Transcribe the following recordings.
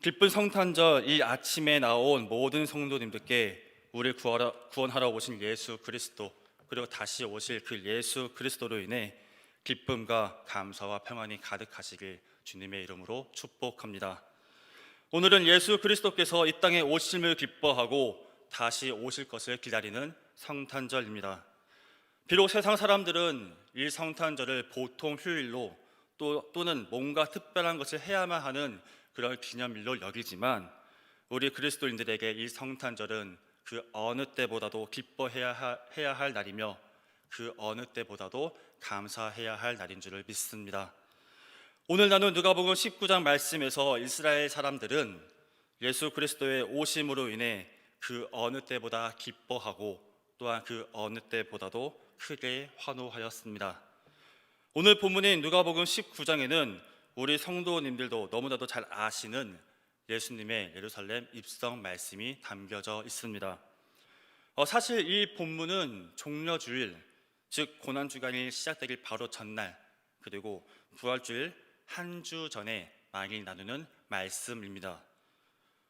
기쁜 성탄절 이 아침에 나온 모든 성도님들께 우리를 구하라, 구원하러 오신 예수 그리스도 그리고 다시 오실 그 예수 그리스도로 인해 기쁨과 감사와 평안이 가득하시길 주님의 이름으로 축복합니다. 오늘은 예수 그리스도께서 이 땅에 오심을 기뻐하고 다시 오실 것을 기다리는 성탄절입니다. 비록 세상 사람들은 이 성탄절을 보통 휴일로 또, 또는 뭔가 특별한 것을 해야만 하는 그런 기념일로 여기지만 우리 그리스도인들에게 이 성탄절은 그 어느 때보다도 기뻐해야 하, 해야 할 날이며 그 어느 때보다도 감사해야 할 날인 줄을 믿습니다. 오늘 나눈 누가복음 19장 말씀에서 이스라엘 사람들은 예수 그리스도의 오심으로 인해 그 어느 때보다 기뻐하고 또한 그 어느 때보다도 크게 환호하였습니다. 오늘 본문인 누가복음 19장에는 우리 성도님들도 너무나도 잘 아시는 예수님의 예루살렘 입성 말씀이 담겨져 있습니다. 어, 사실 이 본문은 종려주일, 즉 고난주간이 시작되길 바로 전날 그리고 부활주일 한 주 전에 많이 나누는 말씀입니다.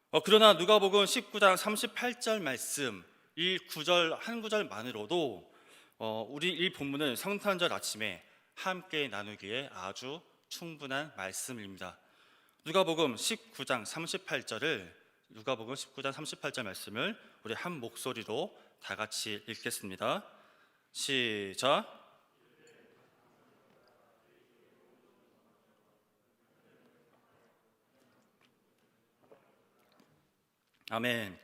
어, 그러나 누가복음 19장 38절 말씀 이 구절 한 구절만으로도 어, 우리 이 본문은 성탄절 아침에 함께 나누기에 아주 충분한 말씀입니다. 누가복음 19장 38절을 누가복음 19장 38절 말씀을 우리 한 목소리로 다 같이 읽겠습니다. 시작. 아멘.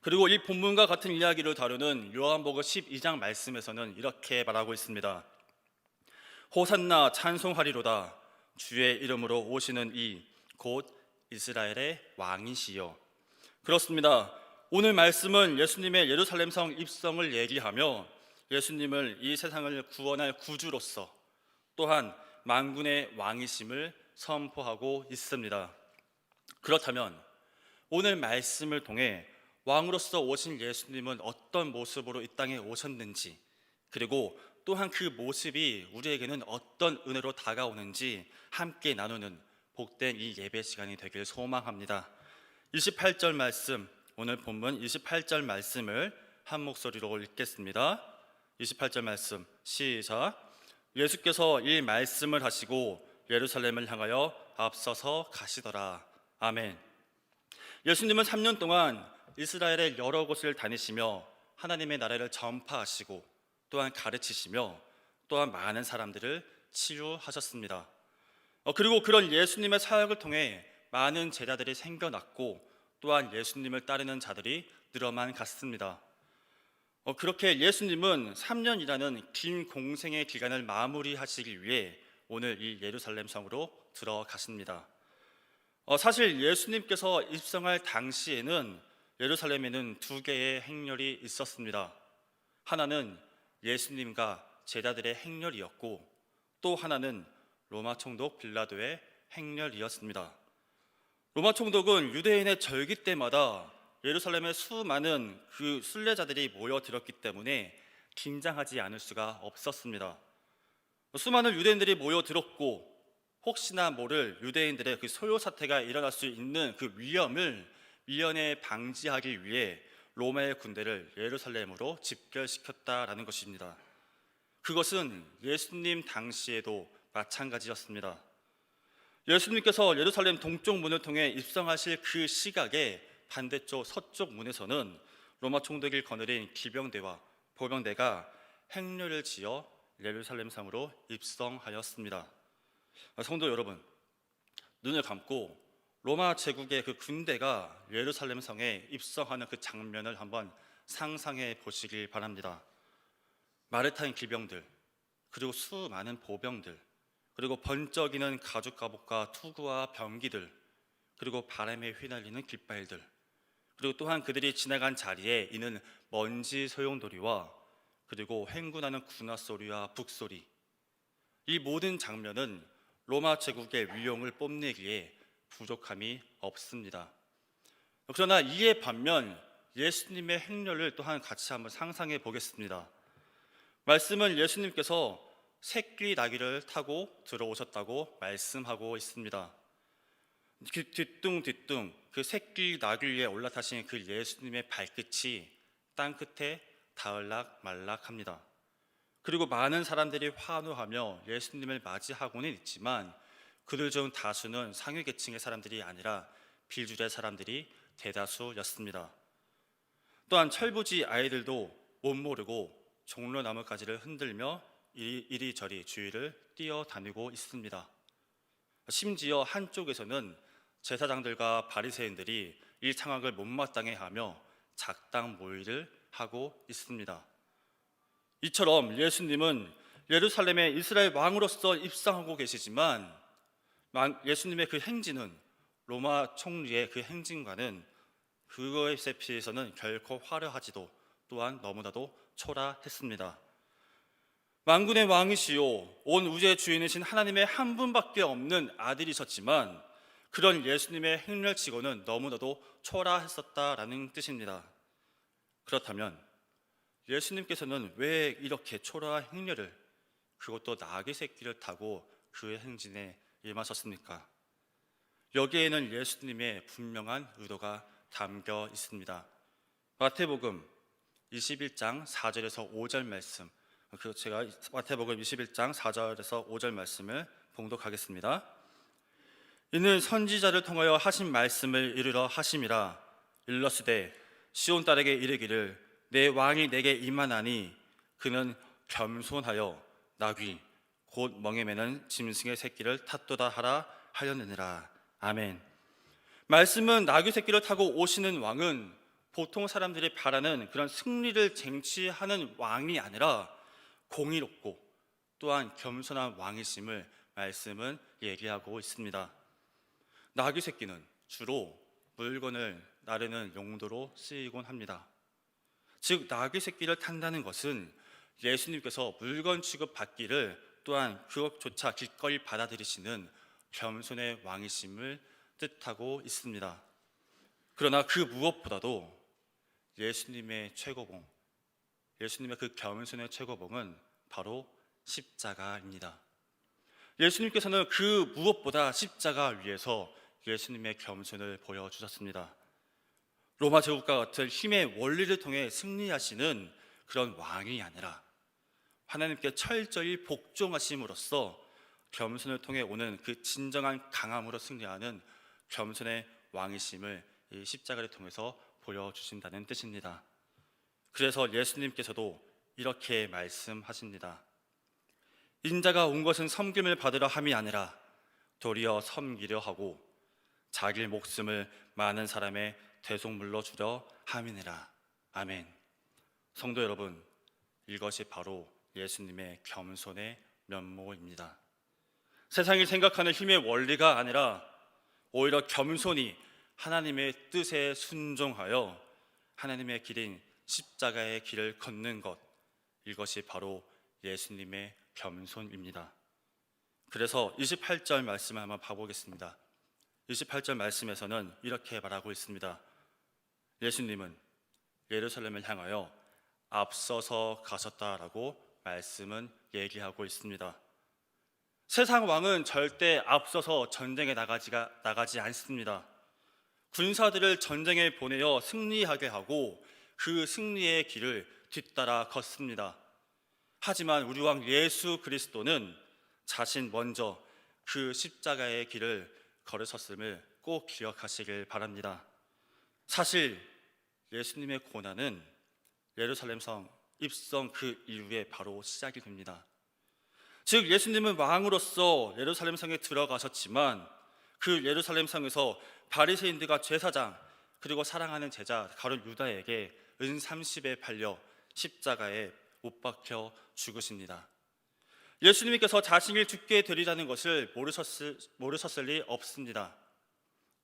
그리고 이 본문과 같은 이야기를 다루는 요한복음 12장 말씀에서는 이렇게 말하고 있습니다. 호산나 찬송하리로다 주의 이름으로 오시는 이 곧 이스라엘의 왕이시여. 그렇습니다. 오늘 말씀은 예수님의 예루살렘 성 입성을 얘기하며 예수님을 이 세상을 구원할 구주로서 또한 만군의 왕이심을 선포하고 있습니다. 그렇다면 오늘 말씀을 통해 왕으로서 오신 예수님은 어떤 모습으로 이 땅에 오셨는지 그리고 또한 그 모습이 우리에게는 어떤 은혜로 다가오는지 함께 나누는 복된 이 예배 시간이 되길 소망합니다. 28절 말씀 오늘 본문 28절 말씀을 한 목소리로 읽겠습니다. 28절 말씀 시작. 예수께서 이 말씀을 하시고 예루살렘을 향하여 앞서서 가시더라. 아멘. 예수님은 3년 동안 이스라엘의 여러 곳을 다니시며 하나님의 나라를 전파하시고 또한 가르치시며 또한 많은 사람들을 치유하셨습니다. 어, 그리고 그런 예수님의 사역을 통해 많은 제자들이 생겨났고 또한 예수님을 따르는 자들이 늘어만 갔습니다. 어, 그렇게 예수님은 3년이라는 긴 공생의 기간을 마무리하시기 위해 오늘 이 예루살렘 성으로 들어가십니다. 어, 사실 예수님께서 입성할 당시에는 예루살렘에는 두 개의 행렬이 있었습니다. 하나는 예수님과 제자들의 행렬이었고 또 하나는 로마 총독 빌라도의 행렬이었습니다. 로마 총독은 유대인의 절기 때마다 예루살렘에 수많은 그 순례자들이 모여들었기 때문에 긴장하지 않을 수가 없었습니다. 수많은 유대인들이 모여들었고 혹시나 모를 유대인들의 그 소요 사태가 일어날 수 있는 그 위험을 미연에 방지하기 위해 로마의 군대를 예루살렘으로 집결시켰다라는 것입니다. 그것은 예수님 당시에도 마찬가지였습니다. 예수님께서 예루살렘 동쪽 문을 통해 입성하실 그 시각에 반대쪽 서쪽 문에서는 로마 총독을 거느린 기병대와 보병대가 행렬을 지어 예루살렘 상으로 입성하였습니다. 성도 여러분, 눈을 감고 로마 제국의 그 군대가 예루살렘 성에 입성하는 그 장면을 한번 상상해 보시길 바랍니다. 탄 기병들, 그리고 수많은 보병들, 그리고 번쩍이는 가죽 갑옷과 투구와 병기들, 그리고 바람에 휘날리는 깃발들, 그리고 또한 그들이 지나간 자리에 있는 먼지 소용돌이와 그리고 횡군하는 군화 소리와 북소리, 이 모든 장면은 로마 제국의 위용을 뽐내기에 부족함이 없습니다. 그러나 이에 반면 예수님의 행렬을 또한 같이 한번 상상해 보겠습니다. 말씀은 예수님께서 새끼 나귀를 타고 들어오셨다고 말씀하고 있습니다. 그 뒤뚱뒤뚱 그 새끼 나귀 위에 올라타신 그 예수님의 발끝이 땅 끝에 닿을락 말락합니다. 그리고 많은 사람들이 환호하며 예수님을 맞이하고는 있지만 그들 중 다수는 상위 계층의 사람들이 아니라 빌줄의 사람들이 대다수였습니다. 또한 철부지 아이들도 못 모르고 종로나무 가지를 흔들며 이리- 이리저리 주위를 뛰어다니고 있습니다. 심지어 한쪽에서는 제사장들과 바리새인들이 이 상황을 못마땅해 하며 작당 모의를 하고 있습니다. 이처럼 예수님은 예루살렘의 이스라엘 왕으로서 입상하고 계시지만 만- 예수님의 그 행진은 로마 총리의 그 행진과는 그것에 비해서는 결코 화려하지도 또한 너무나도 초라했습니다. 만군의 왕이시요 온 우주의 주인이신 하나님의 한 분밖에 없는 아들이셨지만 그런 예수님의 행렬치고는 너무나도 초라했었다라는 뜻입니다. 그렇다면 예수님께서는 왜 이렇게 초라한 행렬을 그것도 나귀 새끼를 타고 그 행진에 임하셨습니까? 여기에는 예수님의 분명한 의도가 담겨 있습니다. 마태복음 21장 4절에서 5절 말씀. 그 제가 마태복음 21장 4절에서 5절 말씀을 봉독하겠습니다. 이는 선지자를 통하여 하신 말씀을 이르러 하심이라 일러스되 시온 딸에게 이르기를 내 왕이 내게 임하나니 그는 겸손하여 나귀 곧 멍에 매는 짐승의 새끼를 탓도다 하라 하였느니라 아멘. 말씀은 나귀 새끼를 타고 오시는 왕은 보통 사람들이 바라는 그런 승리를 쟁취하는 왕이 아니라 공의롭고 또한 겸손한 왕이심을 말씀은 얘기하고 있습니다. 나귀 새끼는 주로 물건을 나르는 용도로 쓰이곤 합니다. 즉 나귀 새끼를 탄다는 것은 예수님께서 물건 취급 받기를 또한 그것조차 기꺼이 받아들이시는 겸손의 왕이심을 뜻하고 있습니다. 그러나 그 무엇보다도 예수님의 최고봉, 예수님의 그 겸손의 최고봉은 바로 십자가입니다. 예수님께서는 그 무엇보다 십자가 위에서 예수님의 겸손을 보여주셨습니다. 로마 제국과 같은 힘의 원리를 통해 승리하시는 그런 왕이 아니라 하나님께 철저히 복종하심으로써 겸손을 통해 오는 그 진정한 강함으로 승리하는 겸손의 왕이심을 이 십자가를 통해서 보여주신다는 뜻입니다. 그래서 예수님께서도 이렇게 말씀하십니다. 인자가 온 것은 섬김을 받으려 함이 아니라 도리어 섬기려 하고 자기 목숨을 많은 사람의 대속물로 주려 함이니라. 아멘. 성도 여러분, 이것이 바로 예수님의 겸손의 면모입니다. 세상이 생각하는 힘의 원리가 아니라 오히려 겸손히 하나님의 뜻에 순종하여 하나님의 길인 십자가의 길을 걷는 것 이것이 바로 예수님의 겸손입니다. 그래서 28절 말씀을 한번 봐보겠습니다. 28절 말씀에서는 이렇게 말하고 있습니다. 예수님은 예루살렘을 향하여 앞서서 가셨다라고 말씀은 얘기하고 있습니다. 세상 왕은 절대 앞서서 전쟁에 나가지가 나가지 않습니다. 군사들을 전쟁에 보내어 승리하게 하고 그 승리의 길을 뒤따라 걷습니다. 하지만 우리 왕 예수 그리스도는 자신 먼저 그 십자가의 길을 걸으셨음을 꼭 기억하시길 바랍니다. 사실 예수님의 고난은 예루살렘 성 입성 그 이후에 바로 시작이 됩니다. 즉 예수님은 왕으로서 예루살렘 성에 들어가셨지만 그 예루살렘 성에서 바리새인들과 제사장 그리고 사랑하는 제자 가룟 유다에게 은 30에 팔려 십자가에 못 박혀 죽으십니다. 예수님께서 자신을 죽게 되리라는 것을 모르셨을, 모르셨을 리 없습니다.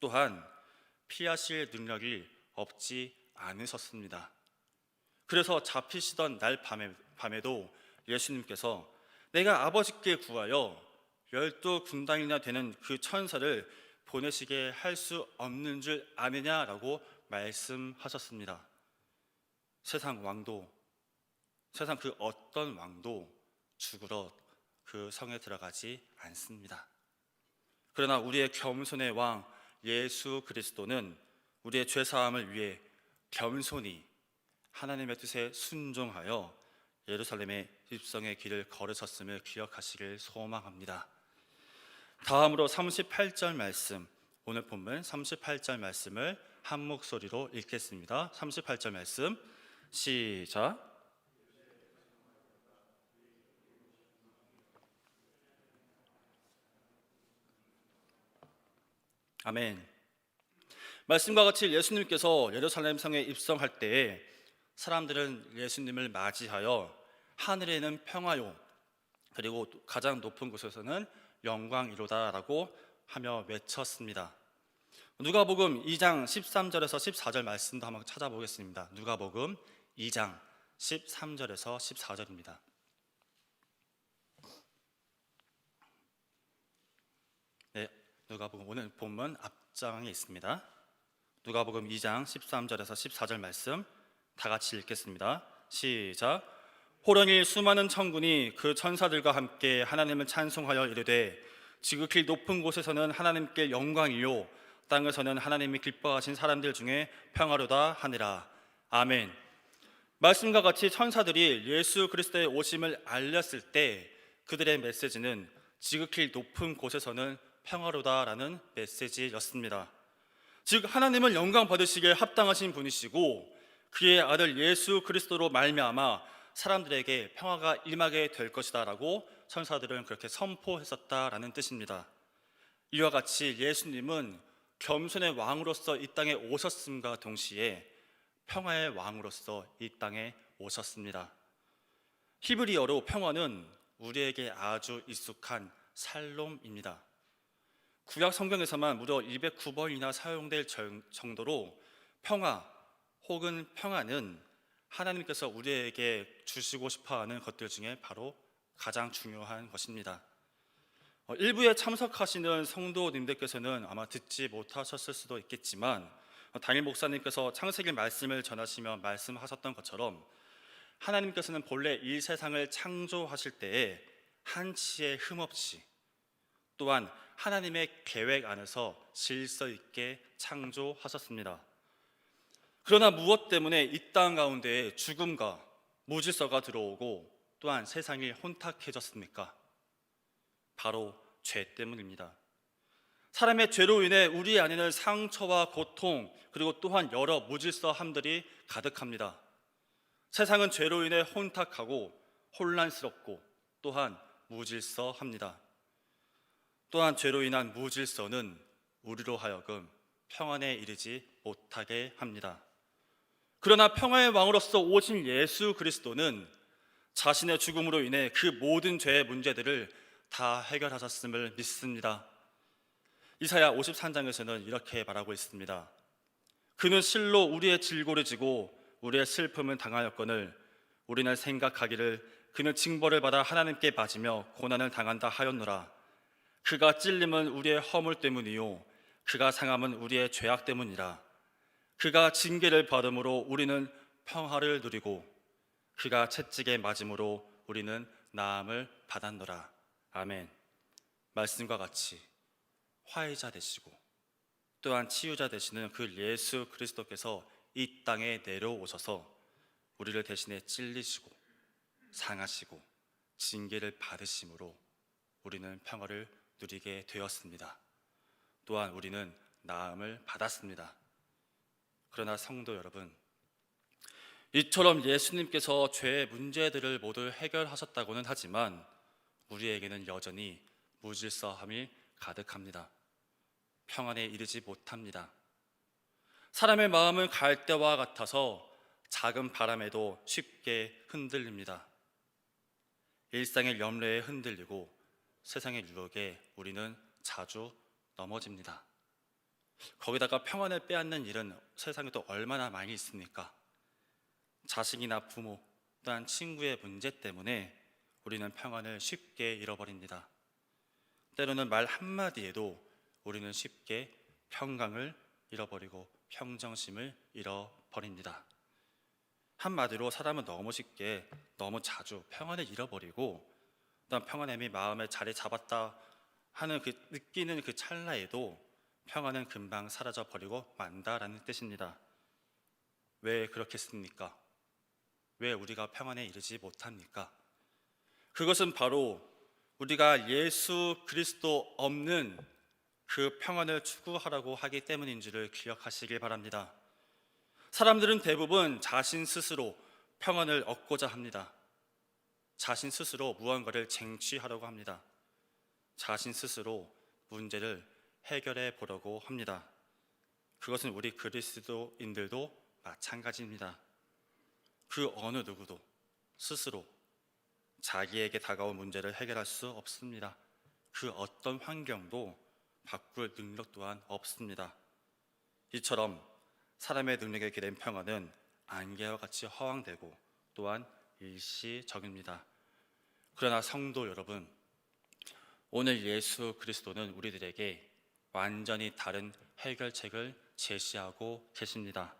또한 피하실 능력이 없지 않으셨습니다. 그래서 잡히시던 날 밤에, 밤에도 예수님께서 내가 아버지께 구하여 열두 군단이나 되는 그 천사를 보내시게 할 수 없는 줄 아느냐라고 말씀하셨습니다. 세상 왕도 세상 그 어떤 왕도 죽으러 그 성에 들어가지 않습니다. 그러나 우리의 겸손의 왕 예수 그리스도는 우리의 죄 사함을 위해 겸손히 하나님의 뜻에 순종하여 예루살렘의 입성의 길을 걸으셨음을 기억하시길 소망합니다. 다음으로 38절 말씀 오늘 본문 38절 말씀을 한 목소리로 읽겠습니다. 38절 말씀 시작. 아멘. 말씀과 같이 예수님께서 예루살렘 성에 입성할 때에 사람들은 예수님을 맞이하여 하늘에는 평화요 그리고 가장 높은 곳에서는 영광이로다라고 하며 외쳤습니다. 누가복음 2장 13절에서 14절 말씀도 한번 찾아보겠습니다. 누가복음 2장 13절에서 14절입니다. 네, 누가복음 오늘 본문 앞장에 있습니다. 누가복음 2장 13절에서 14절 말씀 다 같이 읽겠습니다. 시작. 호령이 수많은 천군이 그 천사들과 함께 하나님을 찬송하여 이르되 지극히 높은 곳에서는 하나님께 영광이요 땅에서는 하나님이 기뻐하신 사람들 중에 평화로다 하니라. 아멘. 말씀과 같이 천사들이 예수 그리스도의 오심을 알렸을 때 그들의 메시지는 지극히 높은 곳에서는 평화로다라는 메시지였습니다. 즉 하나님을 영광 받으시기에 합당하신 분이시고 그의 아들 예수 그리스도로 말미암아 사람들에게 평화가 임하게 될 것이다라고 천사들은 그렇게 선포했었다라는 뜻입니다. 이와 같이 예수님은 겸손의 왕으로서 이 땅에 오셨음과 동시에 평화의 왕으로서 이 땅에 오셨습니다. 히브리어로 평화는 우리에게 아주 익숙한 살롬입니다. 구약 성경에서만 무려 209번이나 사용될 정- 정도로 평화 혹은 평화는 하나님께서 우리에게 주시고 싶어 하는 것들 중에 바로 가장 중요한 것입니다. 어, 일부에 참석하시는 성도님들께서는 아마 듣지 못하셨을 수도 있겠지만 어, 담임 목사님께서 창세기 말씀을 전하시며 말씀하셨던 것처럼 하나님께서는 본래 이 세상을 창조하실 때에 한치의 흠 없이 또한 하나님의 계획 안에서 질서 있게 창조하셨습니다. 그러나 무엇 때문에 이 땅 가운데 죽음과 무질서가 들어오고 또한 세상이 혼탁해졌습니까? 바로 죄 때문입니다. 사람의 죄로 인해 우리 안에는 상처와 고통 그리고 또한 여러 무질서함들이 가득합니다. 세상은 죄로 인해 혼탁하고 혼란스럽고 또한 무질서합니다. 또한 죄로 인한 무질서는 우리로 하여금 평안에 이르지 못하게 합니다. 그러나 평화의 왕으로서 오신 예수 그리스도는 자신의 죽음으로 인해 그 모든 죄의 문제들을 다 해결하셨음을 믿습니다. 이사야 53장에서는 이렇게 말하고 있습니다. 그는 실로 우리의 질고를 지고 우리의 슬픔을 당하였거늘 우리는 생각하기를 그는 징벌을 받아 하나님께 맞으며 고난을 당한다 하였노라. 그가 찔림은 우리의 허물 때문이요 그가 상함은 우리의 죄악 때문이라. 그가 징계를 받음으로 우리는 평화를 누리고 그가 채찍에 맞음으로 우리는 나음을 받았노라. 아멘. 말씀과 같이 화해자 되시고 또한 치유자 되시는 그 예수 그리스도께서 이 땅에 내려오셔서 우리를 대신에 찔리시고 상하시고 징계를 받으심으로 우리는 평화를 누리게 되었습니다. 또한 우리는 나음을 받았습니다. 그러나 성도 여러분, 이처럼 예수님께서 죄의 문제들을 모두 해결하셨다고는 하지만 우리에게는 여전히 무질서함이 가득합니다. 평안에 이르지 못합니다. 사람의 마음은 갈대와 같아서 작은 바람에도 쉽게 흔들립니다. 일상의 염려에 흔들리고 세상의 유혹에 우리는 자주 넘어집니다. 거기다가 평안을 빼앗는 일은 세상에 또 얼마나 많이 있습니까? 자식이나 부모 또한 친구의 문제 때문에 우리는 평안을 쉽게 잃어버립니다. 때로는 말 한마디에도 우리는 쉽게 평강을 잃어버리고 평정심을 잃어버립니다. 한마디로 사람은 너무 쉽게 너무 자주 평안을 잃어버리고 또한 평안함이 마음에 자리 잡았다 하는 그 느끼는 그 찰나에도 평안은 금방 사라져 버리고 만다라는 뜻입니다. 왜 그렇겠습니까? 왜 우리가 평안에 이르지 못합니까? 그것은 바로 우리가 예수 그리스도 없는 그 평안을 추구하라고 하기 때문인지를 기억하시길 바랍니다. 사람들은 대부분 자신 스스로 평안을 얻고자 합니다. 자신 스스로 무언가를 쟁취하려고 합니다. 자신 스스로 문제를 해결해 보려고 합니다. 그것은 우리 그리스도인들도 마찬가지입니다. 그 어느 누구도 스스로 자기에게 다가온 문제를 해결할 수 없습니다. 그 어떤 환경도 바꿀 능력 또한 없습니다. 이처럼 사람의 능력에 기댄 평안은 안개와 같이 허황되고 또한 일시적입니다. 그러나 성도 여러분, 오늘 예수 그리스도는 우리들에게 완전히 다른 해결책을 제시하고 계십니다.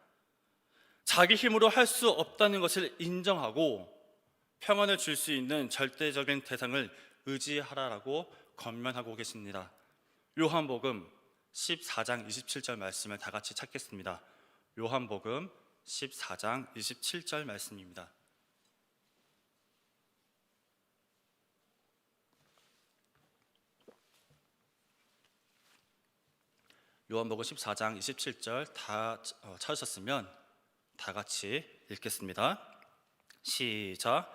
자기 힘으로 할 수 없다는 것을 인정하고 평안을 줄 수 있는 절대적인 대상을 의지하라라고 권면하고 계십니다. 요한복음 14장 27절 말씀을 다 같이 찾겠습니다. 요한복음 14장 27절 말씀입니다. 요한복음 14장 27절 다 어, 찾으셨으면 다 같이 읽겠습니다. 시작.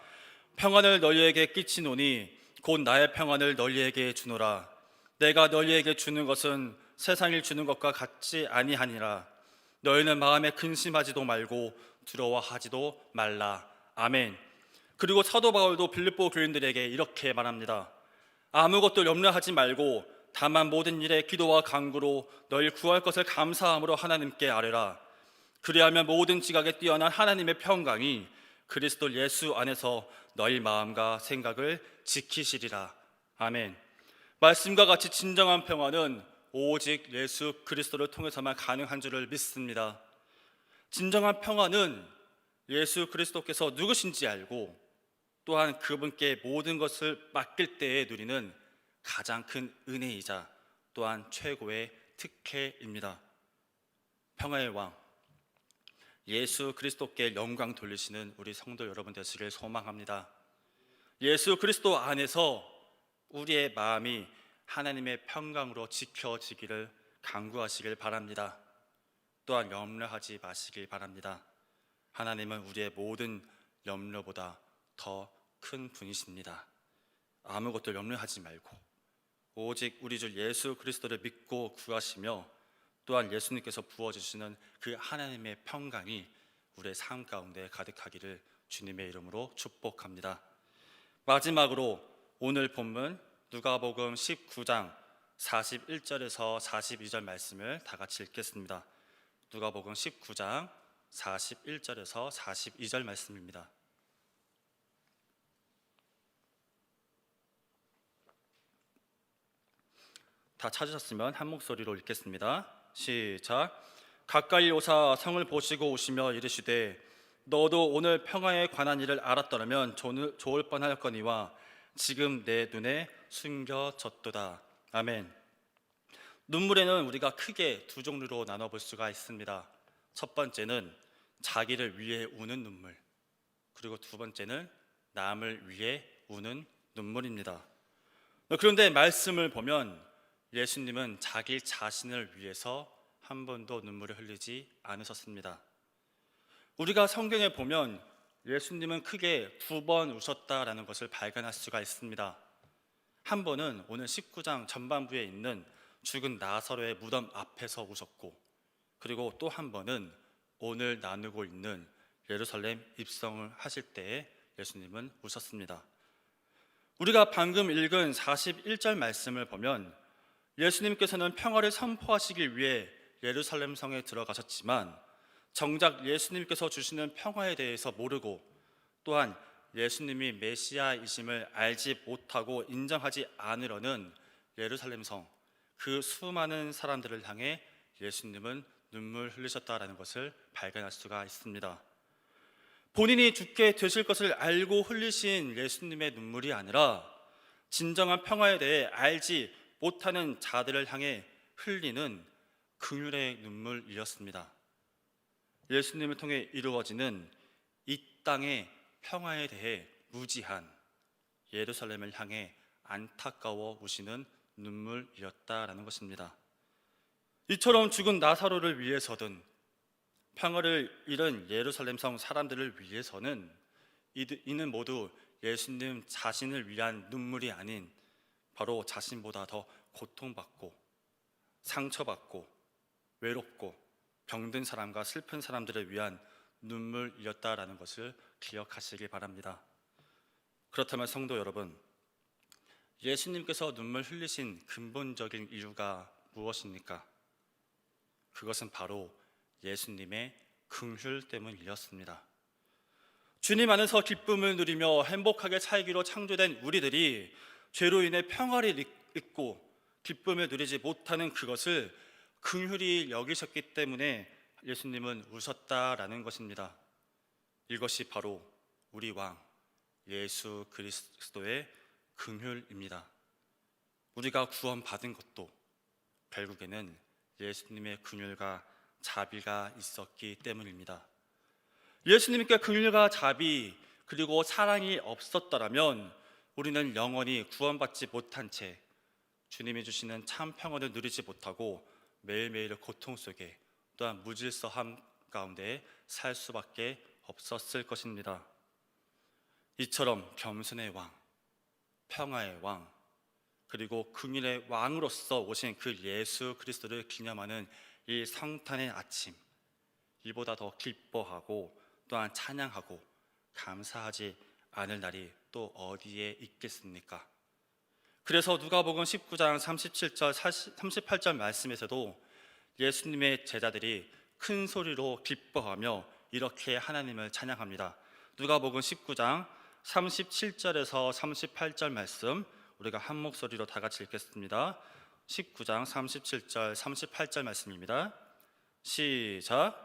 평안을 너희에게 끼치노니 곧 나의 평안을 너희에게 주노라. 내가 너희에게 주는 것은 세상이 주는 것과 같지 아니하니라. 너희는 마음에 근심하지도 말고 두려워하지도 말라. 아멘. 그리고 사도 바울도 빌립보 교인들에게 이렇게 말합니다. 아무것도 염려하지 말고 다만 모든 일에 기도와 간구로 너희 구할 것을 감사함으로 하나님께 아뢰라. 그리하면 모든 지각에 뛰어난 하나님의 평강이 그리스도 예수 안에서 너희 마음과 생각을 지키시리라. 아멘. 말씀과 같이 진정한 평화는 오직 예수 그리스도를 통해서만 가능한 줄을 믿습니다. 진정한 평화는 예수 그리스도께서 누구신지 알고 또한 그분께 모든 것을 맡길 때에 누리는 가장 큰 은혜이자 또한 최고의 특혜입니다. 평화의 왕 예수 그리스도께 영광 돌리시는 우리 성도 여러분 되시길 소망합니다. 예수 그리스도 안에서 우리의 마음이 하나님의 평강으로 지켜지기를 간구하시길 바랍니다. 또한 염려하지 마시길 바랍니다. 하나님은 우리의 모든 염려보다 더 큰 분이십니다. 아무것도 염려하지 말고 오직 우리 주 예수 그리스도를 믿고 구하시며 또한 예수님께서 부어 주시는 그 하나님의 평강이 우리의 삶 가운데 가득하기를 주님의 이름으로 축복합니다. 마지막으로 오늘 본문 누가복음 19장 41절에서 42절 말씀을 다 같이 읽겠습니다. 누가복음 19장 41절에서 42절 말씀입니다. 다 찾으셨으면 한 목소리로 읽겠습니다. 시작. 가까이 오사 성을 보시고 오시며 이르시되 너도 오늘 평화에 관한 일을 알았더라면 좋을, 뻔하였거니와 지금 내 눈에 숨겨졌도다. 아멘. 눈물에는 우리가 크게 두 종류로 나눠 볼 수가 있습니다. 첫 번째는 자기를 위해 우는 눈물. 그리고 두 번째는 남을 위해 우는 눈물입니다. 그런데 말씀을 보면 예수님은 자기 자신을 위해서 한 번도 눈물을 흘리지 않으셨습니다. 우리가 성경에 보면 예수님은 크게 두 번 우셨다라는 것을 발견할 수가 있습니다. 한 번은 오늘 19장 전반부에 있는 죽은 나사로의 무덤 앞에서 우셨고, 그리고 또 한 번은 오늘 나누고 있는 예루살렘 입성을 하실 때에 예수님은 우셨습니다. 우리가 방금 읽은 41절 말씀을 보면 예수님께서는 평화를 선포하시기 위해 예루살렘 성에 들어가셨지만 정작 예수님께서 주시는 평화에 대해서 모르고 또한 예수님이 메시아이심을 알지 못하고 인정하지 않으려는 예루살렘 성 그 수많은 사람들을 향해 예수님은 눈물 흘리셨다라는 것을 발견할 수가 있습니다. 본인이 죽게 되실 것을 알고 흘리신 예수님의 눈물이 아니라 진정한 평화에 대해 알지 못하는 자들을 향해 흘리는 긍휼의 눈물이었습니다. 예수님을 통해 이루어지는 이 땅의 평화에 대해 무지한 예루살렘을 향해 안타까워 우시는 눈물이었다라는 것입니다. 이처럼 죽은 나사로를 위해서든 평화를 잃은 예루살렘 성 사람들을 위해서는 이는 모두 예수님 자신을 위한 눈물이 아닌 바로 자신보다 더 고통받고 상처받고 외롭고 병든 사람과 슬픈 사람들을 위한 눈물이었다라는 것을 기억하시기 바랍니다. 그렇다면 성도 여러분, 예수님께서 눈물 흘리신 근본적인 이유가 무엇입니까? 그것은 바로 예수님의 긍휼 때문이었습니다. 주님 안에서 기쁨을 누리며 행복하게 살기로 창조된 우리들이 죄로 인해 평화를 잊고 기쁨을 누리지 못하는 그것을 긍휼히 여기셨기 때문에 예수님은 우셨다라는 것입니다. 이것이 바로 우리 왕 예수 그리스도의 긍휼입니다. 우리가 구원받은 것도 결국에는 예수님의 긍휼과 자비가 있었기 때문입니다. 예수님께 긍휼과 자비 그리고 사랑이 없었더라면 우리는 영원히 구원받지 못한 채 주님이 주시는 참 평안을 누리지 못하고 매일매일의 고통 속에 또한 무질서함 가운데 살 수밖에 없었을 것입니다. 이처럼 겸손의 왕, 평화의 왕, 그리고 긍휼의 왕으로서 오신 그 예수 그리스도를 기념하는 이 성탄의 아침, 이보다 더 기뻐하고 또한 찬양하고 감사하지 않을 날이 또 어디에 있겠습니까? 그래서 누가복음 19장 37절 38절 말씀에서도 예수님의 제자들이 큰 소리로 기뻐하며 이렇게 하나님을 찬양합니다. 누가복음 19장 37절에서 38절 말씀 우리가 한 목소리로 다 같이 읽겠습니다. 19장 37절 38절 말씀입니다. 시작.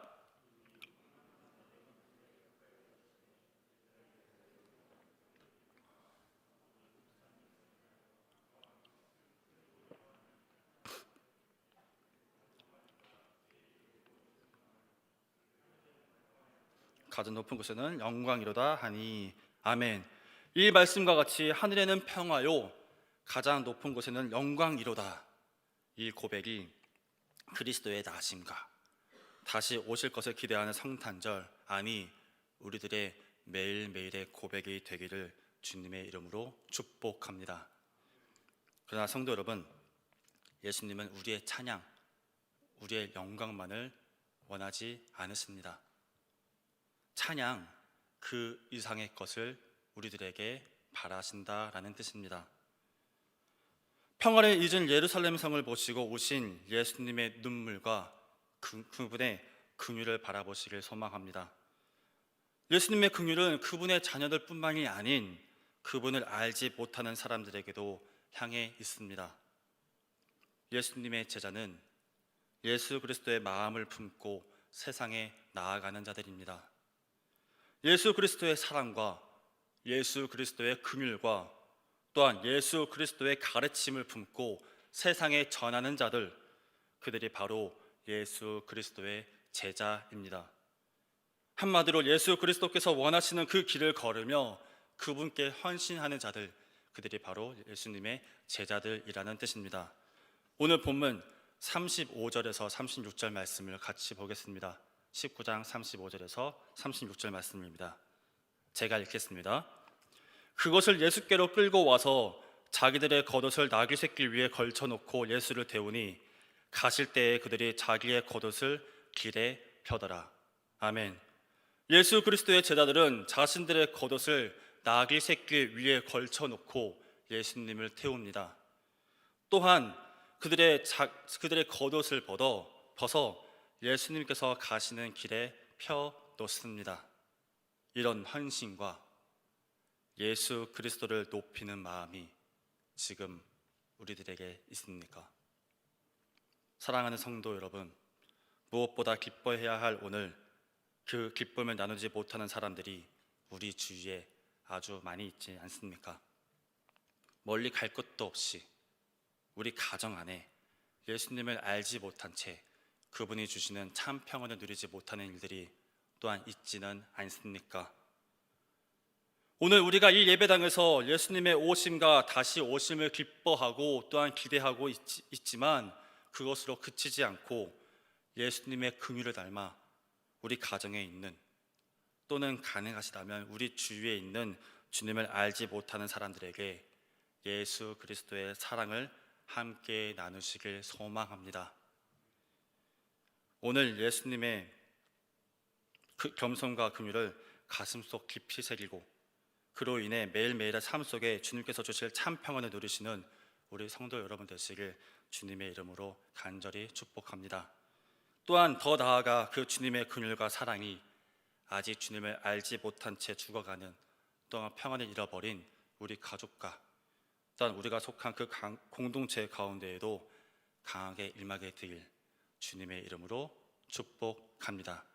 가장 높은 곳에는 영광이로다 하니 아멘. 이 말씀과 같이 하늘에는 평화요 가장 높은 곳에는 영광이로다. 이 고백이 그리스도의 나심과 다시 오실 것을 기대하는 성탄절 아니 우리들의 매일매일의 고백이 되기를 주님의 이름으로 축복합니다. 그러나 성도 여러분, 예수님은 우리의 찬양, 우리의 영광만을 원하지 않으십니다. 찬양 그 이상의 것을 우리들에게 바라신다라는 뜻입니다. 평화를 잊은 예루살렘 성을 보시고 오신 예수님의 눈물과 그, 그분의 긍휼을 바라보시길 소망합니다. 예수님의 긍휼은 그분의 자녀들뿐만이 아닌 그분을 알지 못하는 사람들에게도 향해 있습니다. 예수님의 제자는 예수 그리스도의 마음을 품고 세상에 나아가는 자들입니다. 예수 그리스도의 사랑과 예수 그리스도의 긍휼과 또한 예수 그리스도의 가르침을 품고 세상에 전하는 자들 그들이 바로 예수 그리스도의 제자입니다. 한마디로 예수 그리스도께서 원하시는 그 길을 걸으며 그분께 헌신하는 자들 그들이 바로 예수님의 제자들이라는 뜻입니다. 오늘 본문 35절에서 36절 말씀을 같이 보겠습니다. 19장 35절에서 36절 말씀입니다. 제가 읽겠습니다. 그것을 예수께로 끌고 와서 자기들의 겉옷을 나귀 새끼 위에 걸쳐 놓고 예수를 태우니 가실 때에 그들이 자기의 겉옷을 길에 펴더라. 아멘. 예수 그리스도의 제자들은 자신들의 겉옷을 나귀 새끼 위에 걸쳐 놓고 예수님을 태웁니다. 또한 그들의 자, 그들의 겉옷을 벗어 벗어 예수님께서 가시는 길에 펴 놓습니다. 이런 헌신과 예수 그리스도를 높이는 마음이 지금 우리들에게 있습니까? 사랑하는 성도 여러분, 무엇보다 기뻐해야 할 오늘 그 기쁨을 나누지 못하는 사람들이 우리 주위에 아주 많이 있지 않습니까? 멀리 갈 것도 없이 우리 가정 안에 예수님을 알지 못한 채 그분이 주시는 참 평안을 누리지 못하는 일들이 또한 있지는 않습니까? 오늘 우리가 이 예배당에서 예수님의 오심과 다시 오심을 기뻐하고 또한 기대하고 있, 있지만 그것으로 그치지 않고 예수님의 긍휼을 닮아 우리 가정에 있는 또는 가능하시다면 우리 주위에 있는 주님을 알지 못하는 사람들에게 예수 그리스도의 사랑을 함께 나누시길 소망합니다. 오늘 예수님의 그 겸손과 긍휼을 가슴속 깊이 새기고 그로 인해 매일매일의 삶 속에 주님께서 주실 참 평안을 누리시는 우리 성도 여러분 되시길 주님의 이름으로 간절히 축복합니다. 또한 더 나아가 그 주님의 긍휼과 사랑이 아직 주님을 알지 못한 채 죽어가는 또한 평안을 잃어버린 우리 가족과 또한 우리가 속한 그 강- 공동체 가운데에도 강하게 일하게 되길 주님의 이름으로 축복합니다.